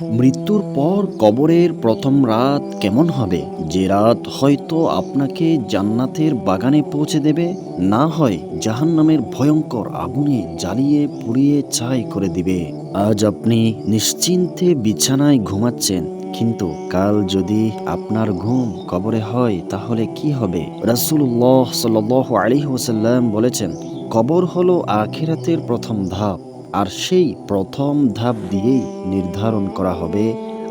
মৃত্যুর পর কবরের প্রথম রাত কেমন হবে? যে রাত হয়তো আপনাকে জান্নাতের বাগানে পৌঁছে দেবে, না হয় জাহান্নামের ভয়ঙ্কর আগুনে জ্বালিয়ে পুড়িয়ে ছাই করে দিবে। আজ আপনি নিশ্চিন্তে বিছানায় ঘুমাচ্ছেন, কিন্তু কাল যদি আপনার ঘুম কবরে হয়, তাহলে কি হবে? রাসূলুল্লাহ সাল্লাল্লাহু আলী ওয়াসাল্লাম বলেছেন, কবর হলো আখেরাতের প্রথম ধাপ। আর সেই প্রথম ধাপ দিয়েই নির্ধারণ করা হবে,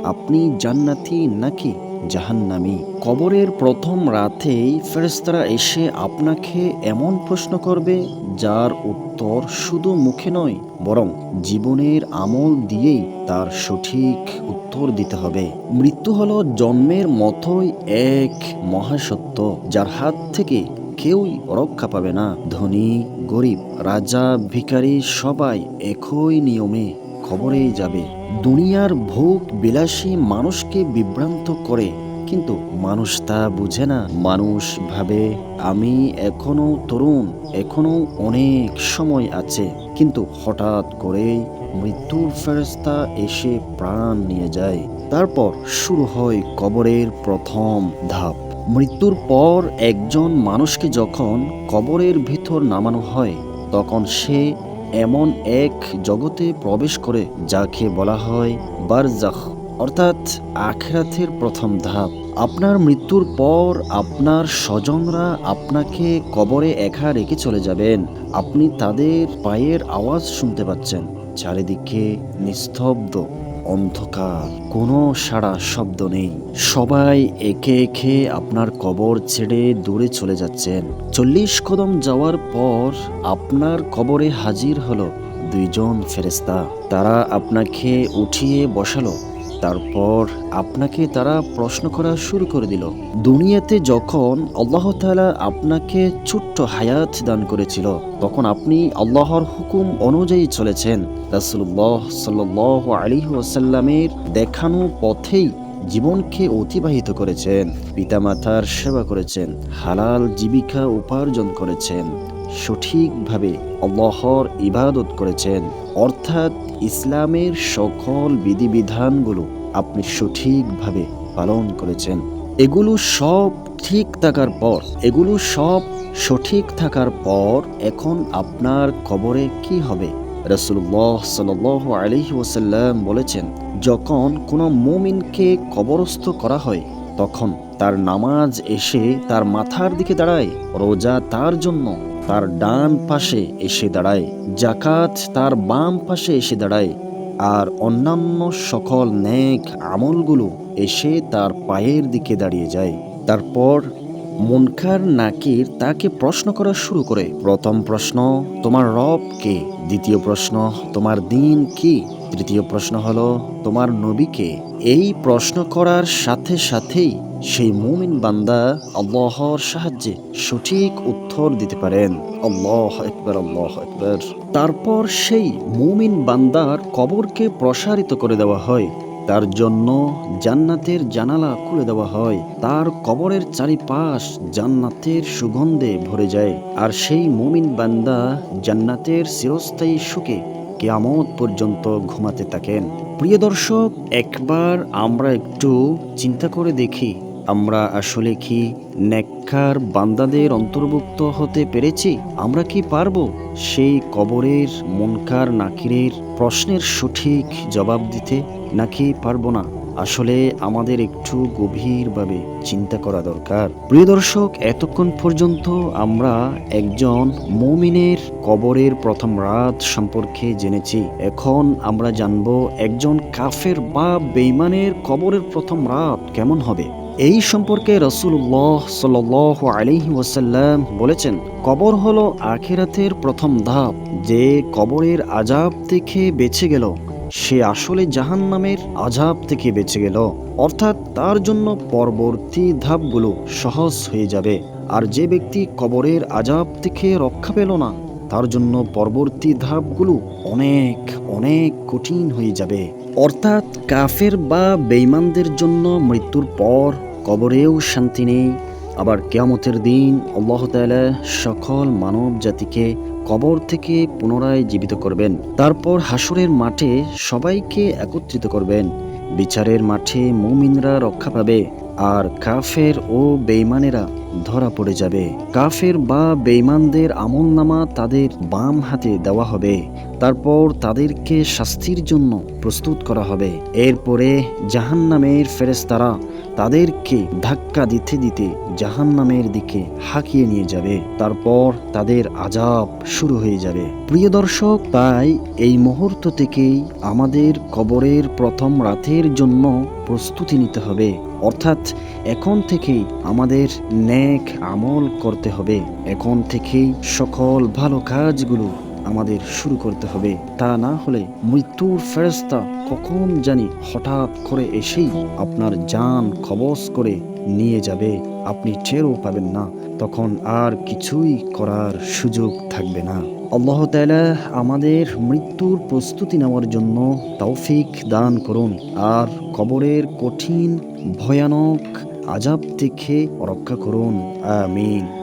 আপনি জান্নাতি নাকি জাহান্নামি? কবরের প্রথম রাতেই ফেরেশতারা এসে আপনাকে এমন প্রশ্ন করবে, যার উত্তর শুধু মুখে নয়, বরং জীবনের আমল দিয়েই তার সঠিক উত্তর দিতে হবে। মৃত্যু হলো জন্মের মতোই এক মহাসত্য, যার হাত থেকে কেউই রক্ষা পাবে না। ধনী গরিব, রাজা, ভিখারি সবাই একই নিয়মে খবরেই যাবে। দুনিয়ার ভোগ বিলাসী মানুষকে বিভ্রান্ত করে, কিন্তু মানুষ তা বুঝে না। মানুষ ভাবে, আমি এখনও তরুণ, এখনও অনেক সময় আছে। কিন্তু হঠাৎ করেই মৃত্যুর ফেরস্তা এসে প্রাণ নিয়ে যায়। তারপর শুরু হয় কবরের প্রথম ধাপ। মৃত্যুর পর একজন মানুষকে যখন কবরের ভিতর নামানো হয়, তখন সে এমন এক জগতে প্রবেশ করে, যাকে বলা হয় বারজাখ। অর্থাৎ আখেরাতের প্রথম ধাপ। আপনার মৃত্যুর পর আপনার স্বজনরা আপনাকে কবরে একা রেখে চলে যাবেন। আপনি তাদের পায়ের আওয়াজ শুনতে পাচ্ছেন। চারিদিকে নিস্তব্ধ। অন্ধকার, কোনো সারা শব্দ নেই। সবাই একে একে আপনার কবর ছেড়ে দূরে চলে যাচ্ছেন। চল্লিশ কদম যাওয়ার পর আপনার কবরে হাজির হলো দুইজন ফেরেস্তা তারা আপনাকে উঠিয়ে বসালো। তারপর আপনাকে তারা প্রশ্ন করা শুরু করে দিল। দুনিয়াতে যখন আল্লাহ তালা আপনাকে ছোট্ট হায়াত দান করেছিল, তখন আপনি আল্লাহর হুকুম অনুযায়ী চলেছেন। রাসূলুল্লাহ সাল্লাল্লাহু আলাইহি ওয়াসাল্লামের দেখানো পথেই জীবনকে অতিবাহিত করেছেন, পিতামাতার সেবা করেছেন, হালাল জীবিকা উপার্জন করেছেন। সঠিকভাবে আল্লাহর ইবাদত করেছেন। অর্থাৎ ইসলামের সকল বিধিবিধানগুলো আপনি সঠিকভাবে পালন করেছেন। এগুলো সব ঠিক থাকার পর, এগুলো সব সঠিক থাকার পর এখন আপনার কবরে কি হবে? রসুল্লাহ সাল আলহি ওসাল্লাম বলেছেন, যখন কোনো মুমিনকে কবরস্থ করা হয়, তখন তার নামাজ এসে তার মাথার দিকে দাঁড়ায়, রোজা তার জন্য তার ডান পাশে এসে দাঁড়ায় জাকাত তার বাম পাশে এসে দাঁড়ায়, আর অন্যান্য সকল নেক আমলগুলো এসে তার পায়ের দিকে দাঁড়িয়ে যায়। তারপর মুনকার নাকির তাকে প্রশ্ন করা শুরু করে, প্রথম প্রশ্ন, তোমার রব কে? দ্বিতীয় প্রশ্ন, তোমার দিন কি? তৃতীয় প্রশ্ন হলো, তোমার নবীকে এই প্রশ্ন করার সাথে সাথেই সেই মুমিন বান্দা আল্লাহর সাহায্যে সঠিক উত্তর দিতে পারেন। আল্লাহ একবার আল্লাহ একবার তারপর সেই মুমিন বান্দার কবরকে প্রসারিত করে দেওয়া হয়। তার জন্য জান্নাতের জানালা খুলে দেওয়া হয়। তার কবরের চারিপাশ জান্নাতের সুগন্ধে ভরে যায়। আর সেই মুমিন বান্দা জান্নাতের চিরস্থায়ী সুখে কেয়ামত পর্যন্ত ঘুমাতে থাকেন। প্রিয় দর্শক, একবার আমরা একটু চিন্তা করে দেখি আমরা আসলে কি নেককার বান্দাদের অন্তর্ভুক্ত হতে পেরেছি? আমরা কি পারব? সেই কবরের মনকার নাকিরের প্রশ্নের সঠিক জবাব দিতে নাকি পারব না? আসলে আমাদের একটু গভীরভাবে চিন্তা করা দরকার। প্রিয় দর্শক, এতক্ষণ পর্যন্ত আমরা একজন মৌমিনের কবরের প্রথম রাত সম্পর্কে জেনেছি। এখন আমরা জানব একজন কাফের বা বেইমানের কবরের প্রথম রাত কেমন হবে। এই সম্পর্কে রসুল্লাহ সাল আলহি ওয়াসাল্লাম বলেছেন, কবর হল আখেরাতের প্রথম ধাপ, যে কবরের আজাব থেকে বেঁচে গেল। সে আসলে জাহান নামের আজাব থেকে বেঁচে গেল। অর্থাৎ তার জন্য পরবর্তী ধাপগুলো সহজ হয়ে যাবে। আর যে ব্যক্তি কবরের আজাব থেকে রক্ষা পেল না, তার জন্য পরবর্তী ধাপগুলো অনেক অনেক কঠিন হয়ে যাবে। অর্থাৎ কাফের বা বেইমানদের জন্য মৃত্যুর পর কবরেও শান্তি নেই। আবার কেয়ামতের দিন আল্লাহ তালা সকল মানব জাতিকে কবর থেকে পুনরায় জীবিত করবেন। তারপর হাসরের মাঠে সবাইকে একত্রিত করবেন। বিচারের মাঠে মুমিনরা রক্ষা পাবে। আর কাফের ও বেইমানেরা ধরা পড়ে যাবে। কাফের বা বেইমানদের আমল নামা তাদের বাম হাতে দেওয়া হবে। তারপর তাদেরকে শাস্তির জন্য প্রস্তুত করা হবে। এরপরে জাহান্নামের ফেরেস্তারা তাদেরকে ধাক্কা দিতে দিতে জাহান্নামের দিকে হাঁকিয়ে নিয়ে যাবে। তারপর তাদের আজাব শুরু হয়ে যাবে। প্রিয় দর্শক, তাই এই মুহূর্ত থেকেই আমাদের কবরের প্রথম রাতের জন্য প্রস্তুতি নিতে হবে। অর্থাৎ এখন থেকেই আমাদের ন্যাক আমল করতে হবে। এখন থেকেই সকল ভালো কাজগুলো আমাদের শুরু করতে হবে। তা না হলে মৃত্যুর ফেরস্তা কখন জানি হঠাৎ করে এসেই আপনার যান খবস করে নিয়ে যাবে। আপনি টেরও পাবেন না। তখন আর কিছুই করার সুযোগ থাকবে না। আল্লাহ তাআলা আমাদের মৃত্যুর প্রস্তুতি নেওয়ার জন্য তৌফিক দান করুন। আর কবরের কঠিন, ভয়ানক আজাব থেকে রক্ষা করুন। আমিন।